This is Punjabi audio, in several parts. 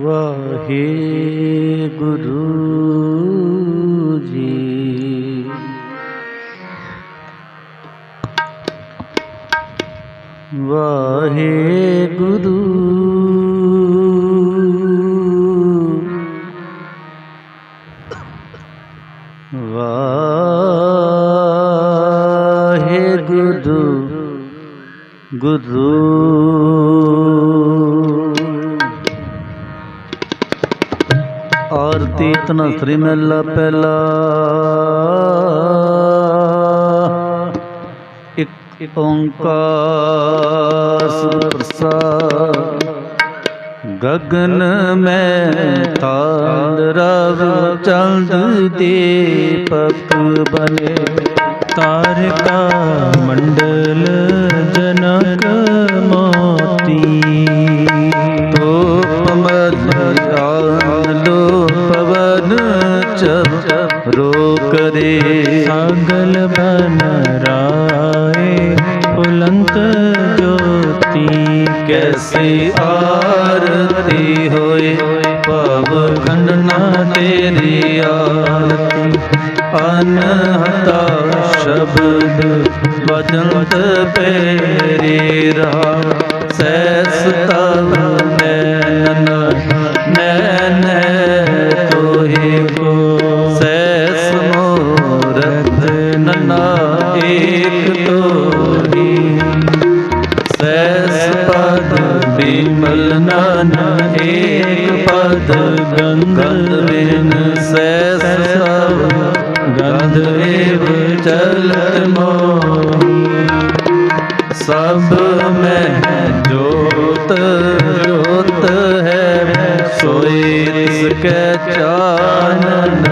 ਵਾਹਿਗੁਰੂ ਜੀ। ਵਾਹਿਗੁਰੂ ਵਾਹਿਗੁਰੂ ਗੁਰੂ ਆਰਤੀ ਤਨਾ ਸ੍ਰੀ ਮਹਿਲਾ ਪਹਿਲਾ। ਇੱਕ ਓੰਕਾਰ ਸਤਿ ਪ੍ਰਸਾਦ। ਗਗਨ ਮੈਂ ਤਾਲ ਰਵ ਚੰਦ ਦੀਪਕ ਬਨੇ। ਤਾਰਕਾ ਮੰਡਲ ਕਰੇ ਸਾਗਲ ਬਨ ਰਾਏ ਫੁਲੰਤ ਜੋਤੀ ਕੈਸੇ ਆਰਤੀ ਹੋਏ, ਭਵ ਖੰਡਨਾ ਤੇਰੀ ਆਰਤੀ। ਅਨਹਤਾ ਸ਼ਬਦ ਵਜੰਤ ਪੇਰੀ ਰਾ ਸੈਸ ਤਵ ਗੰਗਲ ਬਿਨ ਸੈਸ ਸਭ, ਗੰਧ ਏਵ ਚਲਤ ਮੋਹੀ। ਸਭ ਮੈਂ ਜੋਤ ਜੋਤ ਹੈ, ਸੋਈ ਤਿਸ ਕੈ ਚਾਨਨ।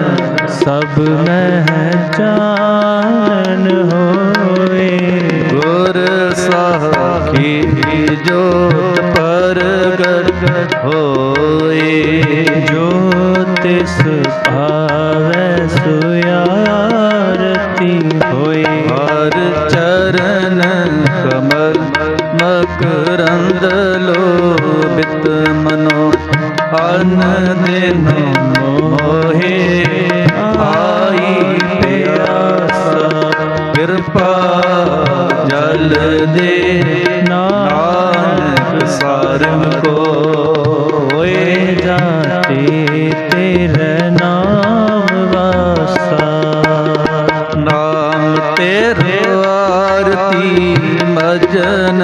ਸਭ ਮਹਿ ਚਾਨ ਹੋਏ। ਗੁਰ ਸਾਖੀ ਜੋਤ ਪ੍ਰਗਟ ਹੋਏ। ਤਿਸ ਭਾਵੈ ਸੁਆਰਤੀ ਹੋਏ। ਹਰ ਚਰਨ ਕਮਲ ਮਕਰੰਦ ਲੋਭਿਤ ਮਨੋ, ਅਨ ਦਿਨ ਮੋਹੇ। ਆਈ ਪਿਆਸਾ, ਕਿਰਪਾ ਜਲ ਦੇ ਤੇਰੇ ਆਰਤੀ ਮਜਨ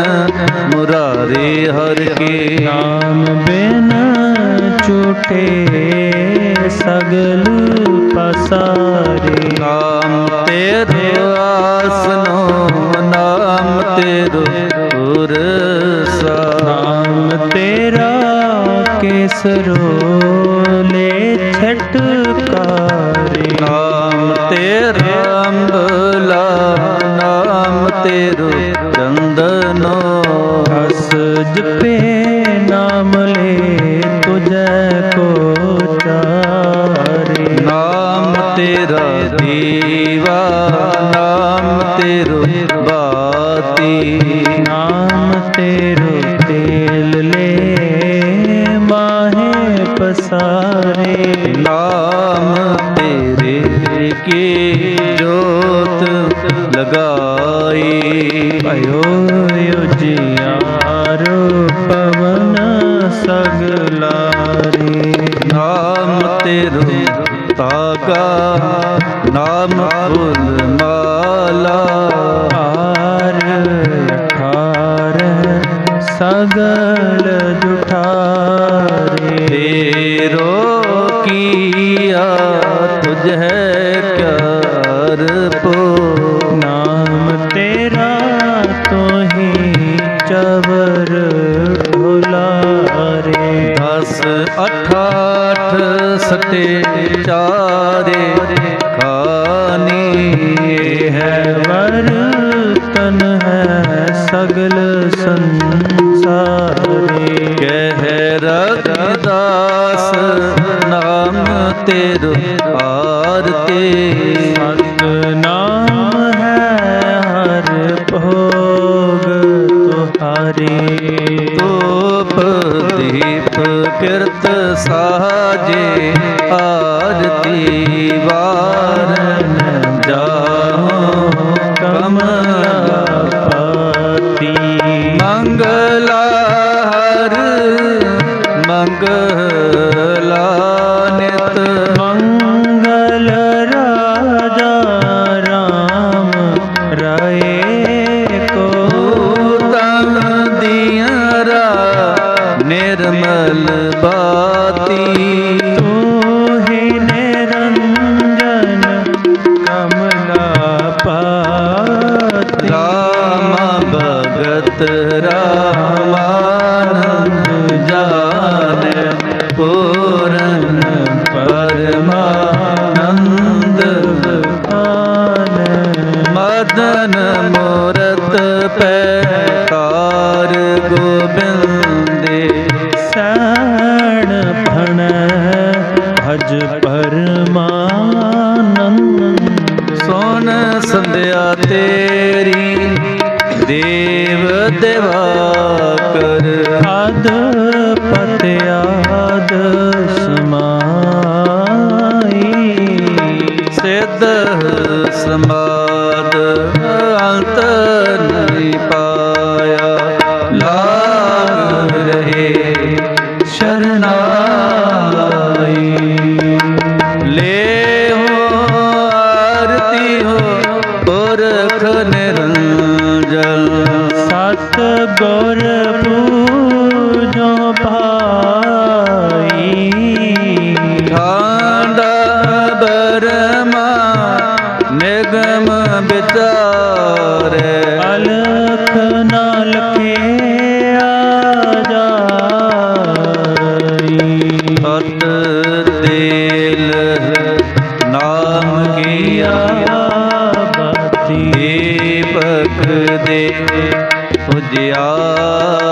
ਮੁਰਾਰੇ ਹਰ ਕੇ ਨਾਮ ਬਿਨ ਝੂਠੇ ਸਗਲ ਪਸਾਰੇ। ਨਾਮ ਤੇਰੇ ਆਸਨੋ ਨਾਮ ਤੇਰੋ ਪੁਰਸਾ ਨਾਮ ਤੇਰਾ ਕੇਸਰੋ ਲੈ ਛਟਕਾਰੇ। ਨਾਮ ਤੇਰਾ ਤੇਰੋ ਚੰਦਨੋ ਹਸ ਜਪੇ। ਸਗਲਾਰੇ ਨਾਮ ਤੇਰੋ ਤਾਗਾ ਨਾਮ ਫੁੱਲ ਮਾਲਾ ਆਰ ਠਾਰ ਸਗਲ ਸਤੇ ਚਾਰੇ ਖਾਨੀ ਹੈ। ਵਰ ਤਨ ਹੈ ਸਗਲ ਸੰਸਾਰੇ। ਕਹਿ ਰਗਦਾਸ ਨਾਮ ਤੇਰੋ ਆਰਤੀ। ਸਤ ਨਾਮ ਹੈ ਹਰ ਭੋਗ ਤੁਹਾਰੇ। ਧੂਪ ਦੀਪ ਕਿਰਤ ਸਾਜੇ ਆਰਤੀ ਵਾਰਨ ਜਾਹੋ ਕਮਲਾ ਪਾਤੀ। ਮੰਗਲਾ ਹਰ ਮੰਗਲਾ ਨਿਤ। ਮੰਗਲ ਰਾਜਾ ਰਾਮ ਰਾਏ ਨਿਰਮਲ ਬਾਤੀ ਤੂੰ ਆਦ ਸਮਾਈ ਸਿੱਧ ਸਮਾਦ ਨਾਮ ਕੀਆ ਬਾਤੀ ਦੀਪਕ ਦੇ ਉਜਿਆਰਾ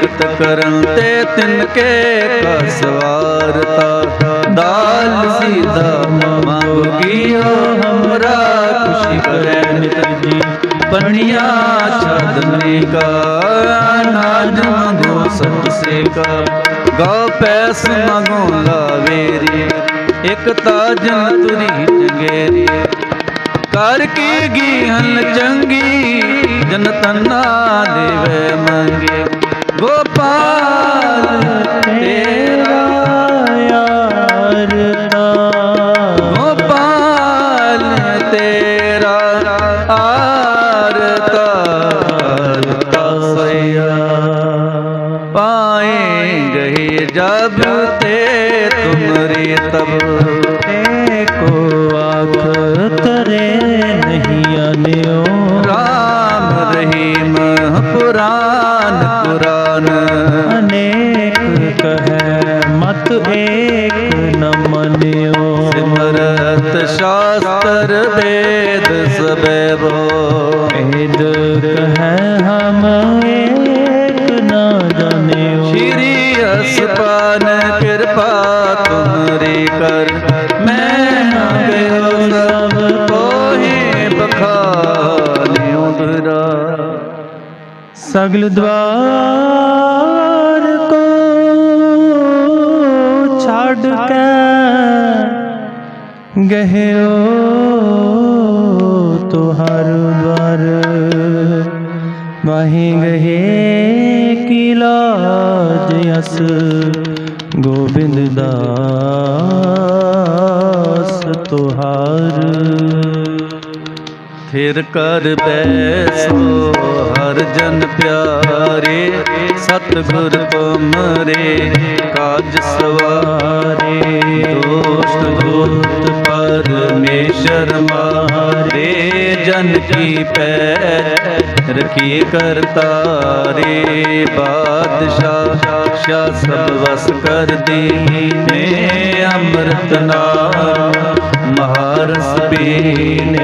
ਤੁਮਰੀ ਭਗਤ ਕਰਨ ਤੇ ਤਿਨ ਕੇ ਕਸਵਾਰਤਾ ਦਾਲ ਸੀਦਾ ਮੰਗੀਓ ਹਮਰਾ ਖੁਸ਼ੀ ਕਰੇ ਮਿੱਤਰ ਜੀ ਪਣੀਆਂ ਛਦਨੇ ਕਾ ਨਾਜ ਮੰਗੋ ਸਤ ਸੇ ਕਾ ਗੋ ਪੈਸ ਮੰਗੋ ਲਾਵੇਰੀ ਇਕ ਤਾਜਨ ਤੁਰੀ ਜੰਗੇਰੀ ਕਰ ਕੀ ਗੀਹਨ ਚੰਗੀ ਜਨ ਤਨਾ ਦੇਵੇ ਮੰਗੇ। ਗੋਪਾਲ ਤੇਰਾ ਆਰਤਾ ਗੋਪਾਲ ਤੇਰਾ ਆਰਤਾ ਆਰਤਾ ਸਈਆ ਪਾਏ ਗਏ ਜਬ ਤੇ ਤੁਮਰੇ ਤਬ ਮਤ ਏਕ ਨ ਮਨਿਓ ਸਿਮਰਤ ਸ਼ਾਸਤਰ ਵੇਦ ਸਬੈ ਬੋ ਭੇਦ ਕਹੈ ਹਮ ਏਕ ਨ ਜਾਣਿਓ ਸ਼੍ਰੀ ਅਸਪਾਨ ਕਿਰਪਾ ਤੁਮਰੀ ਕਰ ਮੈਂ ਨਾ ਗਇਓ ਸਭ ਕੋਹੇ ਬਖਾਲਿਓ ਦੁਰਾ ਸਗਲ ਦਵਾਰ ਛੱਡ ਕੇ ਗਹਿਓ ਤੁਹਾਰ ਦਵਾਰ ਵਾਹੀ ਗਏ ਕੀ ਲਾਜ ਅਸ ਗੋਬਿੰਦ ਦਾਸ ਤੁਹਾਰ। ਫਿਰ ਕਰ ਬੈਸੋ, ਹਰ ਜਨ ਪਿਆਰੇ, ਸਤਿਗੁਰ ਤੁਮਰੇ ਕਾਜ ਸਵਾਰੇ। ਦੋਸਤ ਦੂਤ ਪਰਮੇਸ਼ਰ ਮਾਰੇ, ਜਨ ਕੀ ਪੈ ਰਖੀ ਕਰਤਾਰੇ। ਬਾਦਸ਼ਾਹ ਸ਼ਾ ਸਭ ਵਸ ਕਰ ਦੀਨੇ, ਅੰਮ੍ਰਿਤ ਨਾਮ ਮਹਾਰਸ ਪੀਨੇ।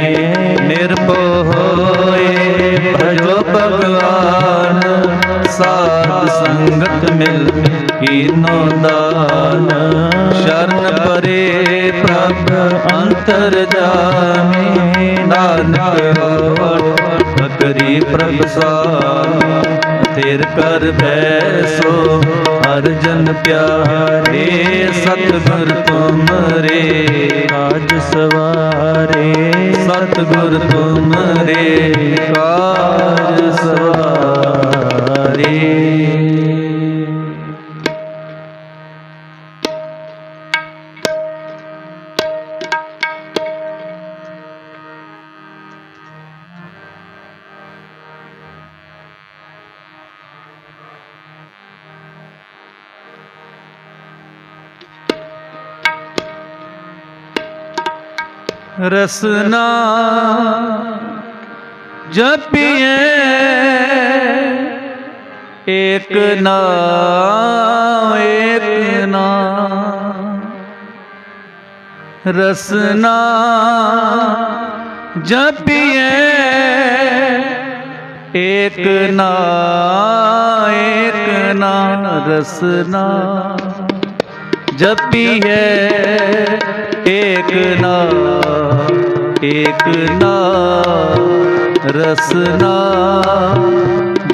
ਸਾਧ ਸੰਗਤ ਮਿਲ ਕੀਨੋ ਦਾਨ। ਸ਼ਰਨ ਪਰੇ ਪ੍ਰਭ ਅੰਤਰ ਜਾਮੇ। ਨਾਨਕ ਹੋਠ ਕਰੀ ਪ੍ਰਭ ਸਾਮੀ। ਤੇਰ ਕਰ ਬੈਸੋ ਹਰ ਜਨ ਪਿਆਰੇ ਸਤਿਗੁਰ ਤੁਮਰੇ ਕਾਜ ਸਵਾਰੇ। ਸਤਿਗੁਰ ਤੁਮਰੇ ਕਾਜ ਸਵਾਰੇ। ਰਸਨਾ ਜਪੀਏ। ਏਕ ਨਾਮ ਏਕ ਨਾਮ ਰਸਨਾ ਜਪੀਏ ਏਕ ਨਾਮ ਏਕ ਨਾਮ ਰਸਨਾ ਜਪੀ ਹੈ ਏਕ ਨਾਮ ਏਕ ਨਾਮ ਰਸਨਾ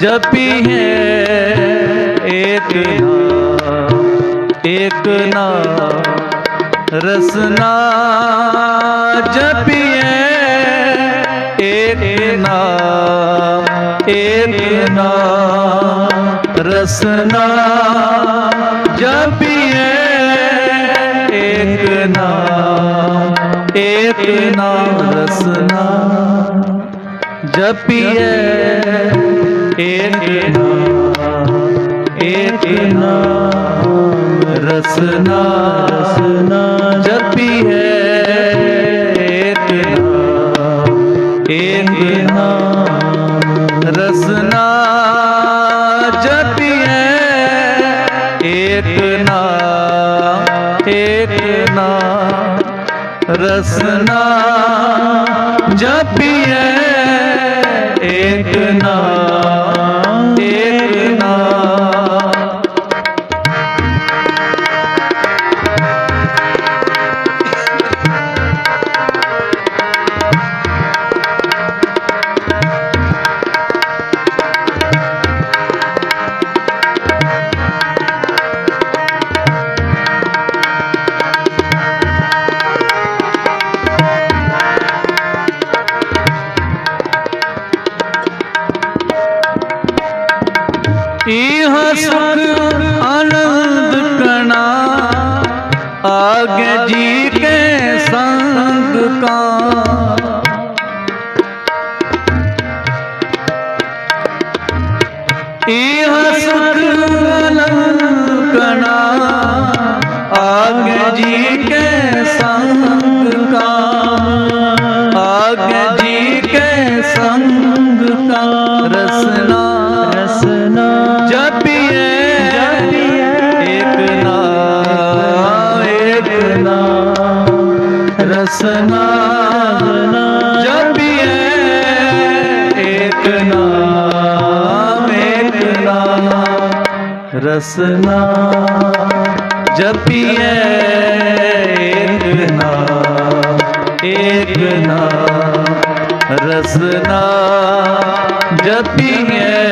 ਜਪੀ ਹੈ ਏਕ ਨਾਮ ਏਕ ਨਾਮ ਰਸਨਾ ਜਪੀ ਹੈ ਏਕ ਨਾਮ ਏਕ ਨਾਮ ਰਸਨਾ ਜਪੀਏ ਏਕ ਨਾਮ ਏਕ ਨਾਮ ਰਸਨਾ ਜਪੀਏ ਏਕ ਨਾਮ ਏਕ ਨਾਮ ਰਸਨਾ ਰਸਨਾ ਜਪੀਏ ਏਕ ਨਾਮ ਏਕ ਰਸਨਾ ਜਪੀਏ ਹੈ। ਨਾਮ ਏਕ ਰਸਨਾ ਜਪੀਏ ਹੈ। ਨਾਮ ਇਹ ਸੁਖ ਆਨੰਦ ਕਣਾ ਜੀ ਕੇ ਰਸਨਾ ਜਪੀਏ ਏਕ ਨਾਮ ਏਕ ਨਾਮ ਰਸਨਾ ਜਪੀਏ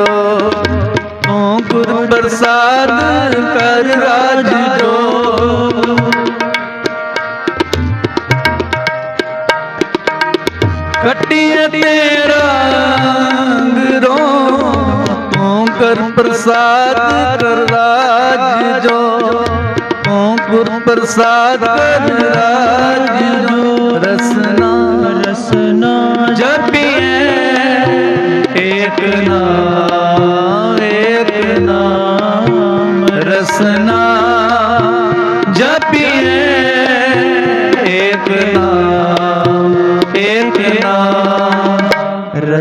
ਰੰਗ ਤੂੰ ਗੁਰ ਪ੍ਰਸਾਦ ਕਰ ਰਾਜ ਜੋ ਕਟਿਏ ਤੇ ਰੰਗ ਤੂੰ ਕਰ ਪ੍ਰਸਾਦ ਕਰ ਰਾਜ ਜੋ ਤੂੰ ਗੁਰ ਪ੍ਰਸਾਦ ਕਰ ਰਾਜ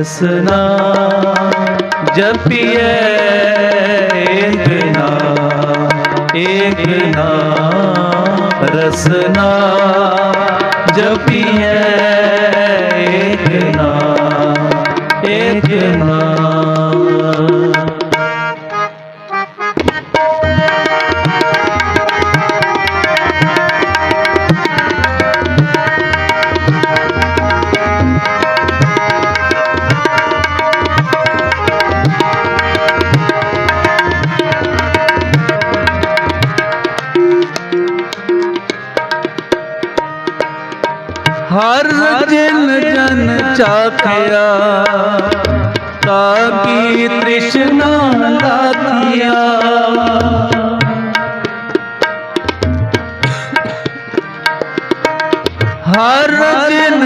ਰਸਨਾ ਜਪੀਏ ਏਕ ਨਾਮ ਏਕ ਨਾਮ ਰਸਨਾ ਜਪੀਏ ਏਕ ਨਾਮ ਏਕ ਨਾਮ ਚਾਖਿਆ ਤਾਂ ਕੀ ਤ੍ਰਿਸ਼ਨਾ ਲਾਥਿਆ ਹਰ ਜਿਨ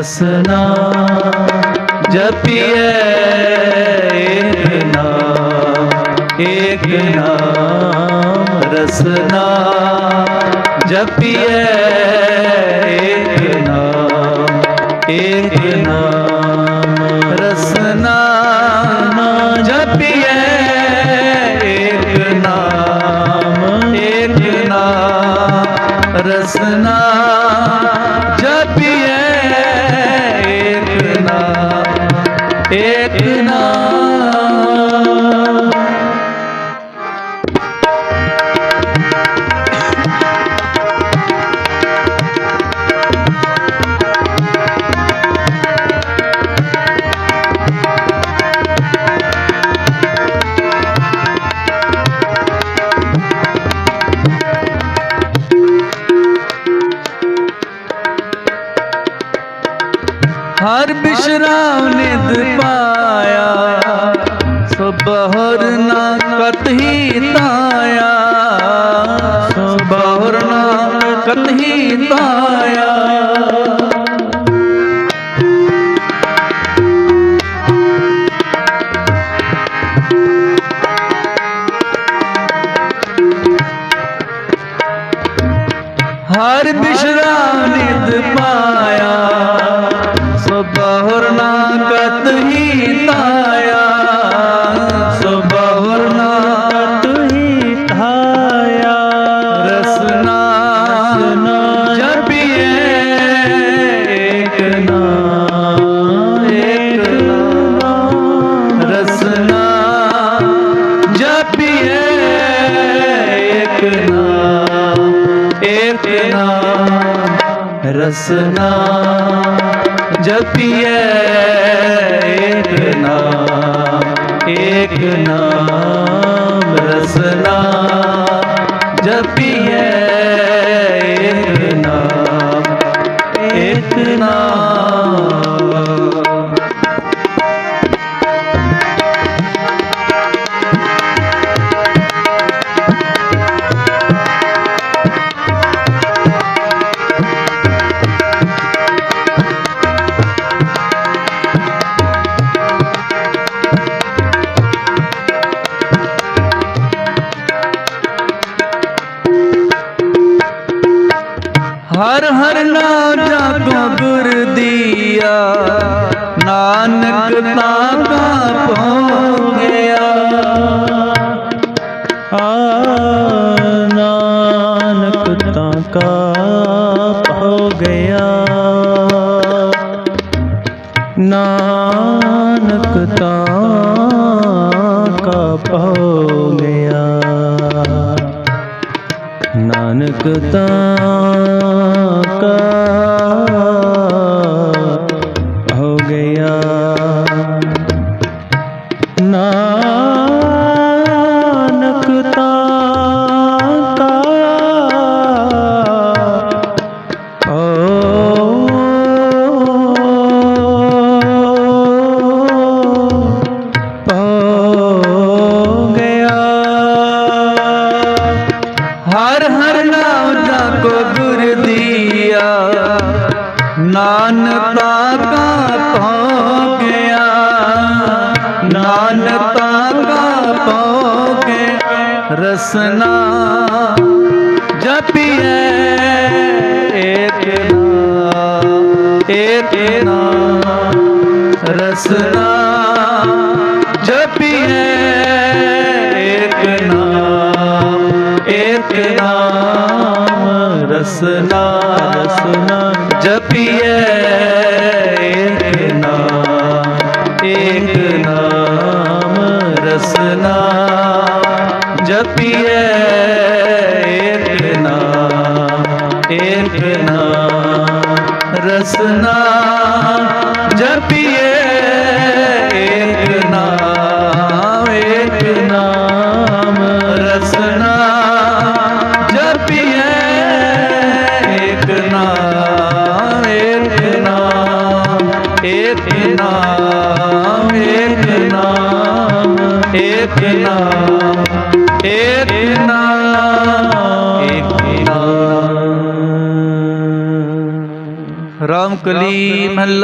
ਰਸਨਾ ਜਪੀਏ ਏਕ ਨਾਮ ਏਕ ਨਾਮ ਰਸਨਾ ਜਪੀਏ ਏਕ ਨਾਮ ਏਕ ਨਾਮ ਰਸਨਾ ਜਪੀਏ ਏਕ ਨਾਮ ਏਕ ਨਾਮ ਰਸਨਾ ਨਾ ਕਤਹੀ ਜਪੀਏ ਏਕ ਨਾਮ ਏਕ ਨਾਮ ਰਸਨਾ। Oh, ਨਾਨਕਾ ਕਾ ਪਹੁ ਗਿਆ ਨਾਨਕਾ ਕਾ ਪਹੁ ਗਿਆ ਰਸਨਾ ਜਪੀਏ ਏਕ ਨਾਮ ਰਸਨਾ ਜਪੀਏ ਏਕ ਨਾਮ, ਏਕ ਰਸਨਾ ਰਸਨਾ ਜਪੀਏ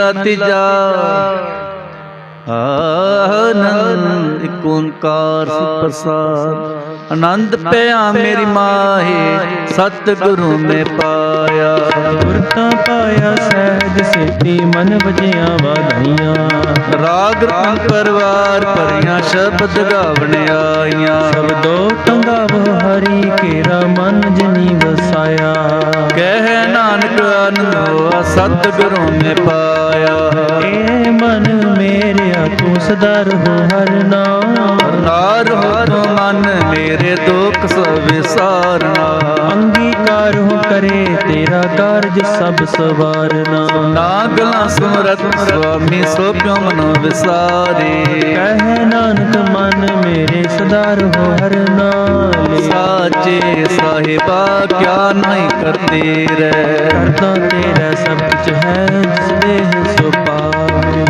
ਕਲੀ ਮਹੱਲਾ ਤੀਜਾ ਆਨੰਦ ਇਕ ਓੰਕਾਰ ਸੁਪ੍ਰਸਾਦ ਆਨੰਦ ਪਿਆ ਮੇਰੀ ਮਾਹੀ ਸਤ ਗੁਰੂ ਮੈਂ ਪਾਇਆ। ਗੁਰਤਾ ਪਾਇਆ ਸਹਿਜ ਸੇਤੀ ਮਨ ਵਜਿਆ ਵਾਧਾਈਆਂ ਰਾਗ ਰੰਗ ਪਰਵਾਰ ਭਰੀਆਂ ਸ਼ਬਦ ਗਾਵਣ ਆਈਆਂ। ਸਬਦੋ ਟੰਗਾਵੋ ਹਰੀ ਕੇਰਾ ਮਨ ਜਨੀ ਵਸਾਇਆ। ਕਹਿ ਨਾਨਕ ਆਨੰਦੋ ਸਤ ਗੁਰੂ ਮੈਂ ਪਾਇਆ। ਤੂੰ ਸਦਾ ਰਹੋ ਹਰ ਨਾਮ। ਨਾਰ ਹੋ ਤੂੰ ਮਨ ਮੇਰੇ ਦੁੱਖ ਸਭ ਵਿਸਾਰਨਾ ਅੰਗੀਕਾਰ ਹੋ ਕਰੇ ਤੇਰਾ ਕਾਰਜ ਸਭ ਸਵਾਰਨਾ। ਨਾਗਲਾ ਸੁਮਰਤ ਸੁਆਮੀ ਸੋ ਪਿਉ ਮਨੋ ਵਿਸਾਰੇ। ਕਹਿ ਨਾਨਕ ਮਨ ਮੇਰੇ ਸਦਾ ਰਹੋ ਹਰ ਨਾਲੇ ਸਾਚੇ ਸਾਹਿਬਾ ਕਿਆ ਨਹੀਂ ਕਰਤੇ ਰਹਿ। ਕਰਦਾ ਤੇਰਾ ਸਭ ਕੁਝ ਹੈ ਜਿਸ ਦੇਹ ਸੋ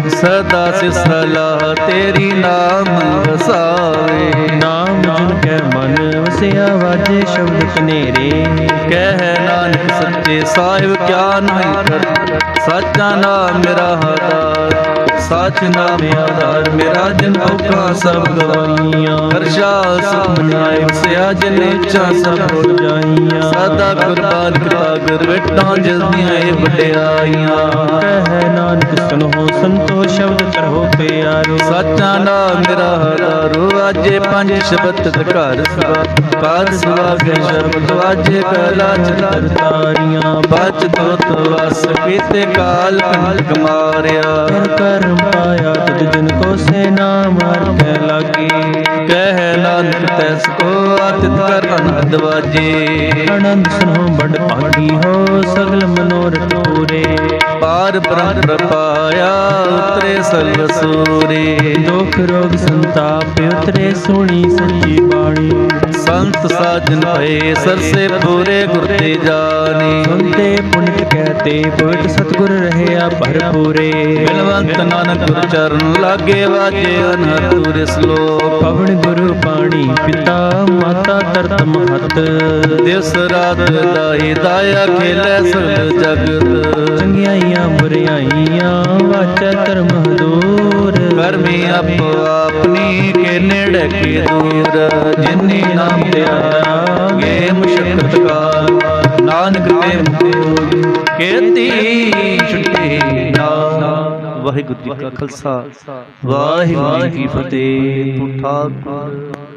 ਸਦਾ ਸਿ ਸਲਾਹ ਤੇਰੀ ਨਾਮ ਵਸਾਵੇ। ਨਾਮ ਜਨ ਕੈ ਮਨ ਵਸਿਆ ਵਾਜੇ ਸ਼ਬਦ ਕਨੇਰੇ ਕਹਿ ਨਾਨਕ ਸੱਚੇ ਸਾਹਿਬ ਕਿਆ ਨਹੀਂ ਕਰਤੇ ਸਾਚਾ ਨਾਮ ਮੇਰਾ ਹਦਾਰ ਸੱਚ ਨਾਮ ਆਧਾਰ ਮੇਰਾ ਜਨ ਔਕਾ ਸਭ ਗਵਾਈਆਂ। ਹਰਸ਼ਾ ਸੁਖ ਮਨਾਏ ਵਸਿਆ ਜਿਨ ਇੱਛਾ ਸਭ ਹੋ ਜਾਈਆਂ। ਸਦਾ ਕੁਰਬਾਨ ਕਿਤਾ ਗੁਰ ਵੇਟਾਂ ਜਲਦੀਆਂ ਇਹ ਵਡਿਆਈਆਂ। ਕਹਿ ਨਾਨਕ ਸੁਨੋ ਸੰਤੋਖ ਸ਼ਬਦ ਕਰੋ ਪਿਆਰੋ। ਸਾਚਾ ਨਾਮ ਮੇਰਾ ਹਰਾਰੂ ਆਜੇ ਪੰਜ ਸ਼ਬਦ ਘਰ ਸਵਾ। ਘਰ ਸੁਆਗੇ ਸ਼ਬਦ ਆਜੇ ਕਲਾ ਚਤਰ ਤਾਰੀਆਂ। ਬਚ ਤੋਤ ਵਸ ਕੀਤੇ ਕਾਲ ਕੰਡ ਮਾਰਿਆ। ਫਿਰ ਕਰਮ ਪਾਇਆ ਤੁਧ ਜਨ ਕੋ ਸੇ ਨਾਮ ਹਰ ਕੈ ਲਾਗੀ। ਕਹਿ ਨਾਨਕ ਤੈਸ ਕੋ ਆਤਿਤ ਕਰ ਅਨੰਦ ਵਾਜੇ। ਆਨੰਦ ਸੁਨੋ ਬੜ ਭਾਗੀ ਹੋ ਸਗਲ ਮਨੋਰਥ ਪੂਰੇ। ਪਾਰ ਬ੍ਰਹਮ ਪ੍ਰਪਾਇਆ ਉਤਰੇ ਸਰਬ ਸੂਰੇ। ਦੁਖ ਰੋਗ ਸੰਤਾਪ ਉਤਰੇ ਸੁਣੀ ਸੱਚੀ ਬਾਣੀ। ਸੰਤ ਸਾਜਨ ਭਏ ਸਰਸੇ ਪੂਰੇ ਗੁਰ ਤੇ ਜਾਣੀ। ਸੁਨਤੇ ਪੁਨਿਤ ਕਹਤੇ ਪਵਿੱਤ ਸਤਗੁਰ ਰਹਿਆ ਭਰਪੂਰੇ। ਬਿਲਵੰਤ ਨਾਨਕ ਗੁਰ ਚਰਨ ਲਾਗੇ ਵਾਜੇ ਅਨਹਤੁਰ ਸ਼ਲੋਕ। ਪਵਨ ਗੁਰੂ ਪਾਣੀ ਪਿਤਾ ਮਾਤਾ ਤਰਤ ਮਹਤ। ਦਿਵਸ ਰਾਤ ਦਾਈ ਦਾਇਆ ਖੇਲੇ ਸਗਲ ਜਗਤ। ਚੰਗਿਆਈਆਂ ਬੁਰਿਆਈਆਂ ਵਾਚਾ ਧਰਮ ਹਦੂਰ ਕਰਮੀ ਆਪੋ ਆਪਣੀ ਕੇ ਨੇੜੇ ਕੀ ਦੂਰ, ਜਿਨੀ ਨਾਮ ਤੇ ਆਗੇ ਮੁਸ਼ਕਤ ਕਾਲ ਨਾਨਕ ਤੇ ਮੁਕਤ ਕੀਤੀ ਛੁੱਟੀ ਵਾਹਿਗੁਰੂ ਜੀ ਕਾ ਖਾਲਸਾ, ਵਾਹਿਗੁਰੂ ਜੀ ਕੀ ਫਤਿਹ। ਠਾਕੁਰ